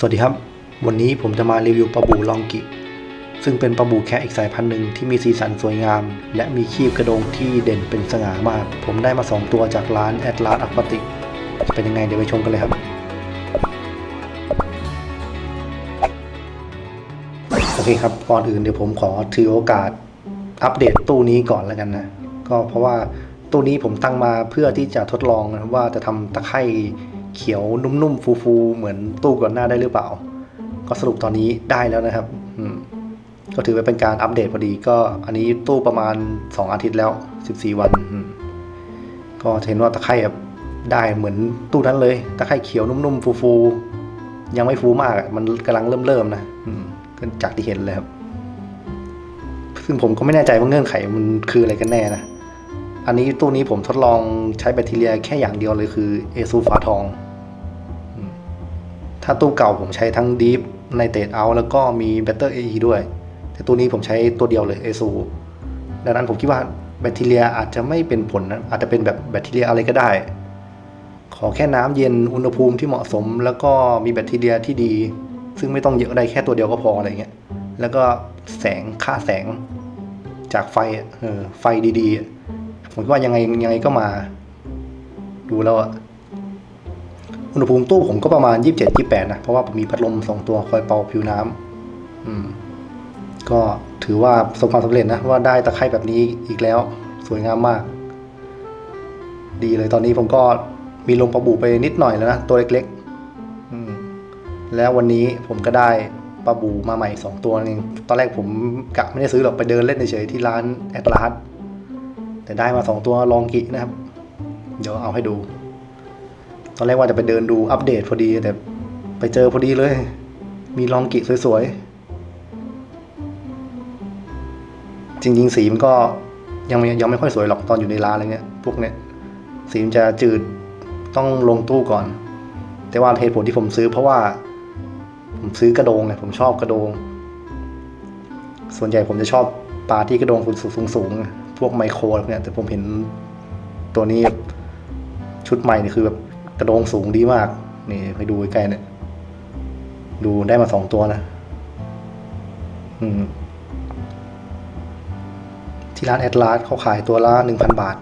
สวัสดีครับ วันนี้ผมจะมารีวิวปลาบูลองกิ ซึ่งเป็นปลาบูแคะอีกสายพันธุ์หนึ่งที่มีสีสันสวยงาม และมีคีบกระโดงที่เด่นเป็นสง่ามาก ผมได้มา 2 ตัวจากร้านแอดลาสอควาติกจะเป็นยังไงเดี๋ยวไปชมกันเลยครับ โอเคครับ ก่อนอื่นเดี๋ยวผมขอถือโอกาส อัปเดตตู้นี้ก่อนแล้วกันนะ ก็เพราะว่าตู้นี้ผมตั้งมาเพื่อที่จะทดลองนะว่าจะทำตะไคร่ เขียวนุ่มๆ ฟูๆ เหมือนตู้ก่อนหน้าได้หรือเปล่า ก็สรุปตอนนี้ได้แล้วนะครับก็ถือว่าเป็นการอัปเดตพอดีก็อันนี้ตู้ประมาณ 2 อาทิตย์แล้ว 14 วัน ก็เห็นว่าตะไคร่แบบได้เหมือนตู้นั้นเลยตะไคร่เขียวนุ่มๆ ฟูๆ ยังไม่ฟูมากมันกำลังเริ่มๆนะก็จากที่เห็นเลยครับ ซึ่งผมก็ไม่แน่ใจว่าเงื่อนไขมันคืออะไรกันแน่นะอันนี้ตู้นี้ผมทดลองใช้แบคทีเรียแค่อย่างเดียวเลยคือเอซูฟ้าทอง ถ้าตู้เก่าผมใช้ทั้งดีฟในเต e เอาแล้วก็มีแบตเตอร์เอด้วย แต่ตู้นี้ผมใช้ตัวเดียวเลยเอซูดังนั้นผมคิดว่าแบคทีเรียอาจจะไม่เป็นผลนะอาจจะเป็นแบบแบคทีเรียอะไรก็ได้ ขอแค่น้ำเย็นอุณหภูมิที่เหมาะสม แล้วก็มีแบคทีเรียที่ดี ซึ่งไม่ต้องเยอะได้แค่ตัวเดียวก็พออะไรเงี้ยแล้วก็แสงค่าแสงจากไฟเออไฟดีๆผมคิดว่ายังไงยังไงก็มา ดูแล้วอะ อุณหภูมิตู้ผมก็ประมาณยี่สิบเจ็ดยี่แปดนะ เพราะว่าผมมีพัดลมสองตัวคอยเป่าผิวน้ำอืม ก็ถือว่าประสบความสำเร็จนะ ว่าได้ตะไคร่แบบนี้อีกแล้ว สวยงามมาก ดีเลยตอนนี้ผมก็มีลงปลาบูไปนิดหน่อยแล้วนะ ตัวเล็กๆแล้ววันนี้ผมก็ได้ปลาบูมาใหม่สองตัวนึงตอนแรกผมกะไม่ได้ซื้อหรอกไปเดินเล่นเฉยๆที่ร้านแอดลาสแต่ได้มาสองตัวลองกินะครับ เดี๋ยวเอาให้ดู ตอนแรกว่าจะไปเดินดูอัปเดตพอดีแต่ไปเจอพอดีเลย มีลองกิสวยๆ จริง ๆ สีมันก็ยังไม่ยังไม่ค่อยสวยหรอกตอนอยู่ในร้านอะไรเงี้ย พวกเนี้ยสีมันจะจืดต้องลงตู้ก่อน แต่ว่าเหตุผลที่ผมซื้อเพราะว่า ผมซื้อกระโดงไงผมชอบกระโดง ส่วนใหญ่ผมจะชอบปลาที่กระโดงสูงสูงๆพวกไมโครเนี้ยแต่ผมเห็นตัวนี้ชุดใหม่นี่คือแบบ กระโดงสูงดีมาก นี่ไปดูใกล้ๆเนี่ย ดูได้มาสองตัวนะ อืม ที่ร้านแอดลาสเขาขายตัวละหนึ่งพันบาท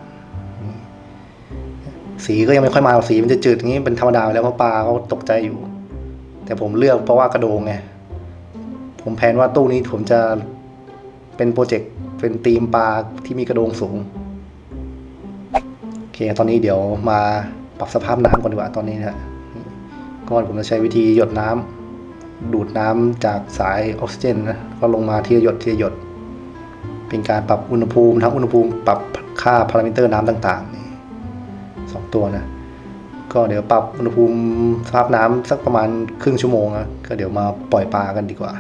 สีก็ยังไม่ค่อยมาสีมันจะจืดอย่างนี้เป็นธรรมดาแล้วเพราะปลาเขาตกใจอยู่ แต่ผมเลือกเพราะว่ากระโดงไง ผมแผนว่าตู้นี้ผมจะเป็นโปรเจกต์เป็นธีมปลาที่มีกระโดงสูง โอเค ตอนนี้เดี๋ยวมา ปรับสภาพน้ำก่อนดีกว่าตอนนี้นะฮะก่อนผมจะใช้วิธีหยดน้ำดูดน้ำจากสายออกซิเจนนะก็ลงมาทีละหยดทีละหยด เป็นการปรับอุณหภูมิทั้งอุณหภูมิปรับค่าพารามิเตอร์น้ำต่างๆนี่สองตัวนะก็เดี๋ยวปรับอุณหภูมิสภาพน้ำสักประมาณครึ่งชั่วโมงนะก็เดี๋ยวมาปล่อยปลากันดีกว่า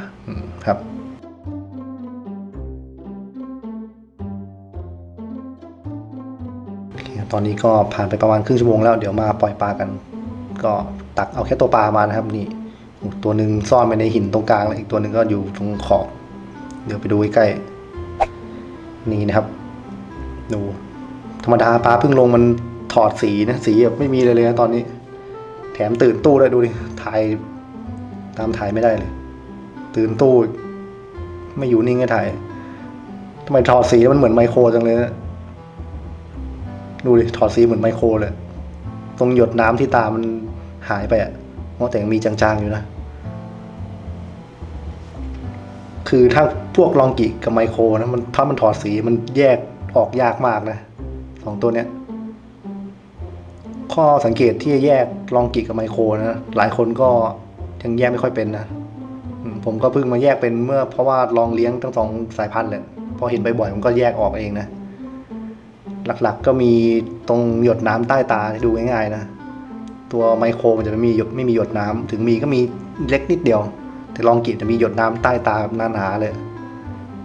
ครับ ตอนนี้ก็ผ่านไปประมาณครึ่งชั่วโมงแล้วเดี๋ยวมาปล่อยปลากัน ก็ตักเอาแค่ตัวปลามานะครับนี่ตัวหนึ่งซ่อนไปในหินตรงกลางแล้วอีกตัวหนึ่งก็อยู่ตรงขอบเดี๋ยวไปดูใกล้ๆนี่นะครับ ดูธรรมดาปลาเพิ่งลงมันถอดสีนะสีแบบไม่มีเลยเลยนะตอนนี้ แถมตื่นตู้ด้วยดูดิถ่ายตามถ่ายไม่ได้เลย ตื่นตู้ ไม่อยู่นิ่งให้ถ่ายทำไมถอดสีแล้วมันเหมือนไมโครจังเลยนะ ดูดิถอดสีเหมือนไมโครเลย ตรงหยดน้ำที่ตามันหายไปอะเพราะแต่ยังมีจางๆอยู่นะ คือถ้าพวกลองกิกับไมโครนะมันถ้ามันถอดสีมันแยกออกยากมากนะสองตัวเนี้ย ข้อสังเกตที่จะแยกลองกิกับไมโครนะหลายคนก็ยังแยกไม่ค่อยเป็นนะผมก็เพิ่งมาแยกเป็นเมื่อเพราะว่าลองเลี้ยงทั้งสองสายพันธุ์เลยพอเห็นบ่อยๆผมก็แยกออกเองนะ หลักๆ ก็มีตรงหยดน้ำใต้ตาดูง่ายๆนะ ตัวไมโครมันจะไม่มีหยดไม่มีหยดน้ำถึงมีก็มีเล็กนิดเดียว แต่ลองกิจะมีหยดน้ำใต้ตาแบบหนาๆเลย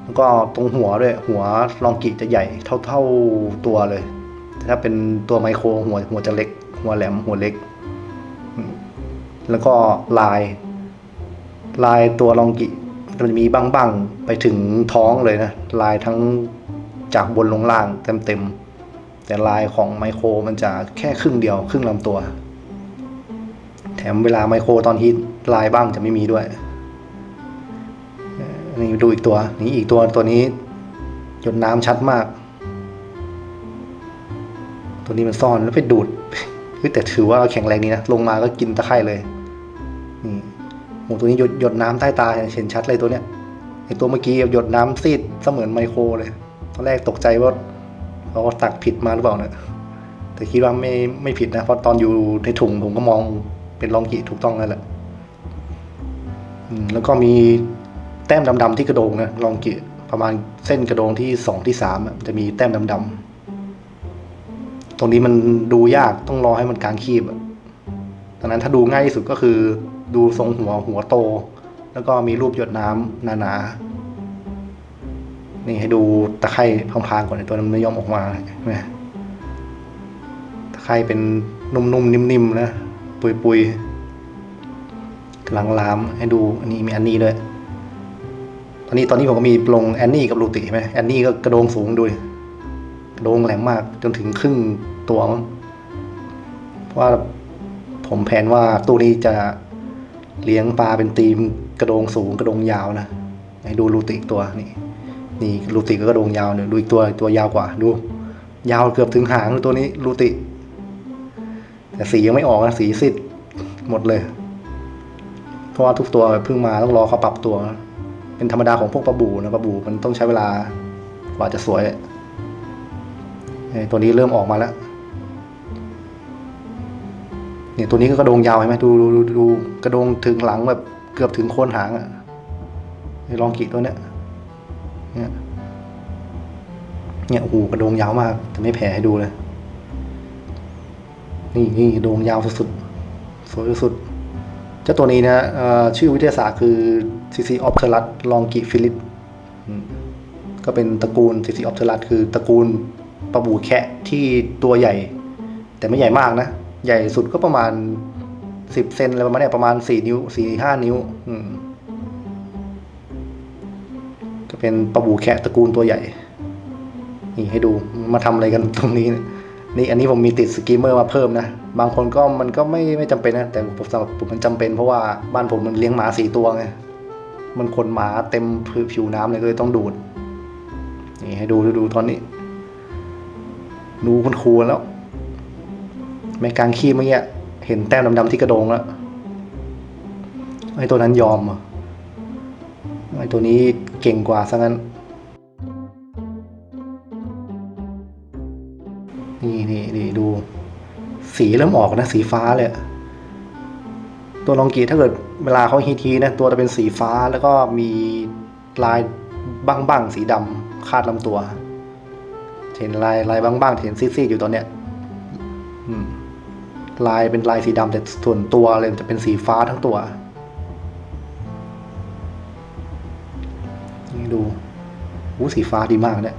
แล้วก็ตรงหัวด้วย หัวลองกิจะใหญ่เท่าๆตัวเลย ถ้าเป็นตัวไมโครหัวหัวจะเล็ก หัวแหลมหัวเล็ก แล้วก็ลาย ลายตัวลองกิมันจะมีบ้างๆไปถึงท้องเลยนะ ลายทั้งจากบนลงล่างเต็มๆ แต่ลายของไมโครมันจะแค่ครึ่งเดียวครึ่งลำตัว แถมเวลาไมโครตอนฮีทลายบ้างจะไม่มีด้วยนี่ดูอีกตัว นี่อีกตัวตัวนี้หยดน้ำชัดมาก ตัวนี้มันซ่อนแล้วไปดูดแต่ถือว่าแข็งแรงดีนะ ลงมาก็กินตะไคร่เลย นี่โหตัวนี้หยดหยดน้ำใต้ตาเห็นชัดเลยตัวเนี้ยไอตัวเมื่อกี้หยดน้ำซีดเสมือนไมโครเลย ตอนแรกตกใจว่า เขาตักผิดมาหรือเปล่านี่ยแต่คิดว่าไม่ไม่ผิดนะเพราะตอนอยู่ในถุงผมก็มองเป็นลองกิถูกต้องแล้วแหละแล้วก็มีแต้มดำๆที่กระโดงนะลองกิประมาณเส้นกระโดงที่สองที่สามจะมีแต้มดำๆตรงนี้มันดูยากต้องรอให้มันกลางคีบอะดังนั้นถ้าดูง่ายที่สุดก็คือ ดูทรงหัวหัวโต แล้วก็มีรูปหยดน้ำหนาๆ นี่ให้ดูตะไคร่พางๆก่อนในตัวนั้นไม่ยอมออกมาเนไหมตะไคร่เป็นนุ่มๆนิ่มๆนะปุยๆกำลังลามให้ดูอันนี้มีอันนี้ด้วยตอนนี้ตอนนี้ผมก็มีปลงแอนนี่กับลูติใช่ไหมแอนนี่ก็กระโดงสูงดูดิกระโดงแหลมมากจนถึงครึ่งตัวมั้งเพราะว่าผมแผนว่าตู้นี้จะเลี้ยงปลาเป็นทีมกระโดงสูงกระโดงยาวนะให้ดูลูติอีกตัวนี่ นี่ลูติก็กระโดงยาวเนี่ยดูอีกตัวตัวยาวกว่าดู ยาวเกือบถึงหางตัวนี้ลูติ แต่สียังไม่ออกนะสีสิดหมดเลย เพราะว่าทุกตัวเพิ่งมาต้องรอเขาปรับตัว เป็นธรรมดาของพวกปลาบูนะปลาบูมันต้องใช้เวลากว่าจะสวยเอ้ตัวนี้เริ่มออกมาแล้วเนี่ยตัวนี้ก็กระโดงยาวเห็นไหมดูดูดูกระโดงถึงหลังแบบเกือบถึงโคนหางอะลองกีตัวเนี้ย เนี่ยเนี่ยโอ้โหกระโดงยาวมากแต่ไม่แผ่ให้ดูเลย นี่นี่กระโดงยาวสุดๆสวยสุดๆเจ้าตัวนี้นะชื่อวิทยาศาสตร์คือ CC o p t e r u s longiphilis อืมก็เป็นตระกูล CC o p t e r u s คือตระกูลปลาบูแคะที่ตัวใหญ่ แต่ไม่ใหญ่มากนะ ใหญ่สุดก็ประมาณสิบเซนอะไรประมาณนี้ประมาณสี่นิ้วสี่ห้านิ้ว อืม เป็นปลาบูแคะตระกูลตัวใหญ่ นี่ให้ดูมาทำอะไรกันตรงนี้ นี่อันนี้ผมมีติดสกีมเมอร์มาเพิ่มนะ บางคนก็มันก็ไม่ไม่จำเป็นนะ แต่ผมสำหรับผมมันจำเป็นเพราะว่าบ้านผมมันเลี้ยงหมาสี่ตัวไง มันขนหมาเต็มผิวน้ำเลยก็เลยต้องดูด นี่ให้ดูดูดูตอนนี้ ดูคุณครูแล้วแม่กลางขี้เมื่อกี้เห็นแต้มดำๆที่กระโดงแล้วไอ้ตัวนั้นยอมอะไอตัวนี้ เก่งกว่าซะงั้น นี่นี่นี่ดู สีเริ่มออกนะ สีฟ้าเลย ตัวลองกีถ้าเกิดเวลาเขาฮีทีนะ ตัวจะเป็นสีฟ้าแล้วก็มีลายบ้างๆสีดำคาดลำตัว เห็นลายลายบ้างๆเห็นซีดๆอยู่ตอนเนี้ยลายเป็นลายสีดำแต่ส่วนตัวเลยจะเป็นสีฟ้าทั้งตัว ดูอู้สีฟ้าดีมากเนี่ย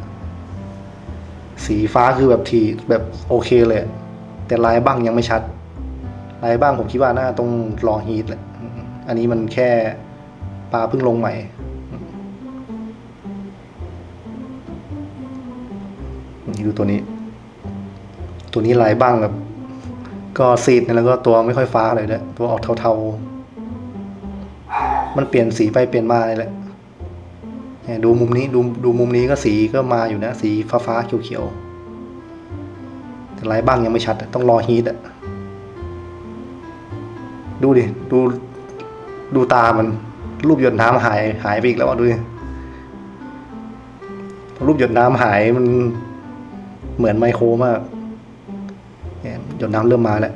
สีฟ้าคือแบบทีแบบโอเคเลย แต่ลายบ้างยังไม่ชัด ลายบ้างผมคิดว่าน่าต้องรอฮีทแหละ อันนี้มันแค่ปลาเพิ่งลงใหม่นี่ดูตัวนี้ ตัวนี้ลายบ้างแบบ ก็ซีดแล้วก็ตัวไม่ค่อยฟ้าเลยด้วยตัวออกเทาๆ มันเปลี่ยนสีไปเปลี่ยนมาเลยแหละเนี่ย ดูมุมนี้ดูดูมุมนี้ก็สีก็มาอยู่นะ สีฟ้าฟ้าๆเขียวๆแต่ลายบ้างยังไม่ชัด ต้องรอฮีทอะดูดิ ดูดูตามัน รูปหยดน้ำหายหายไปอีกแล้วอะดูดิรูปหยดน้ำหายมันเหมือนไมโครมากเหยดน้ำเริ่มมาแล้ว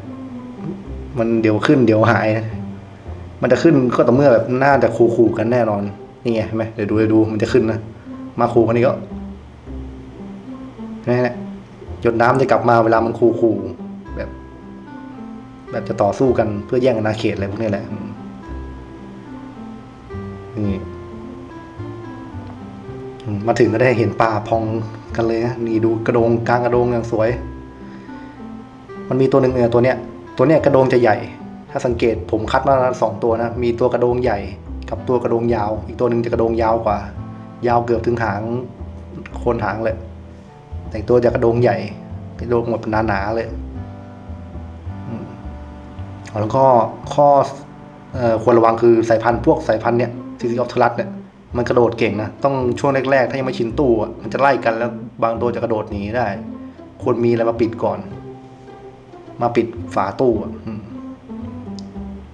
มันเดี๋ยวขึ้นเดี๋ยวหาย มันจะขึ้นก็ต่อเมื่อแบบน่าจะคู่ๆกันแน่นอน นี่ไงเห็นไหมเดี๋ยวดูเดี๋ยวดูมันจะขึ้นนะมาคูคนนี้ก็นี่แหละหยดน้ำจะกลับมาเวลามันคูคูแบบ แบบจะต่อสู้กันเพื่อแย่งอาณาเขตอะไรพวกนี้แหละนี่มมาถึงก็ได้เห็นป่าพองกันเลยนะนี่ดูกระโดงกลางกระโดงอย่างสวย มันมีตัวหนึ่งเนี่ยตัวเนี้ย ตัวเนี้ยกระโดงจะใหญ่ ถ้าสังเกตผมคัดมาสองตัวนะ มีตัวกระโดงใหญ่ กับตัวกระโดงยาว อีกตัวหนึ่งจะกระโดงยาวกว่า ยาวเกือบถึงหางโคนหางเลย แต่ตัวจะกระโดงใหญ่กระโดงแบบหนาๆเลยแล้วก็ข้ออควรระวังคือสายพันธุ์พวกสายพันธุ์เนี่ยซีซีออฟทรัสเนี่ยมันกระโดดเก่งนะ ต้องช่วงแรกๆ ถ้ายังไม่ชินตู้มันจะไล่กันแล้วบางตัวจะกระโดดหนีได้ ควรมีอะไรมาปิดก่อน มาปิดฝาตู้อืม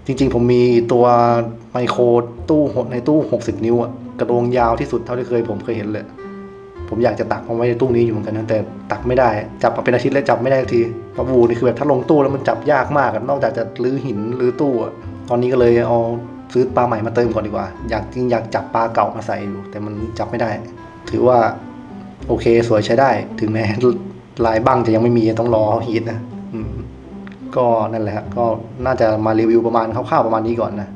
จริงๆ ผมมีตัวไมโครตู้หกในตู้ 60 นิ้วอะกระโดงยาวที่สุดเท่าที่เคยผมเคยเห็นเลย ผมอยากจะตักมาไว้ในตู้นี้อยู่เหมือนกันนะแต่ตักไม่ได้ จับมาเป็นอาทิตย์แล้วจับไม่ได้ทีปลาบูนี่คือแบบถ้าลงตู้แล้วมันจับยากมากนอกจากจะรื้อหินรื้อตู้อะตอนนี้ก็เลยเอาซื้อปลาใหม่มาเติมก่อนดีกว่า อยากจริงอยากจับปลาเก่ามาใส่อยู่ แต่มันจับไม่ได้ ถือว่าโอเคสวยใช้ได้ ถึงแม้ลายบ้างจะยังไม่มีต้องรอฮีทนะ ก็นั่นแหละครับก็น่าจะมารีวิวประมาณคร่าวๆประมาณนี้ก่อนนะ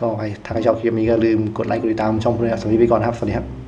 ก็ใครถ้าใครชอบคลิปนี้ก็ลืมกดไลค์กดติดตามช่องเพื่อนสวัสดีไปก่อนครับ สวัสดีครับ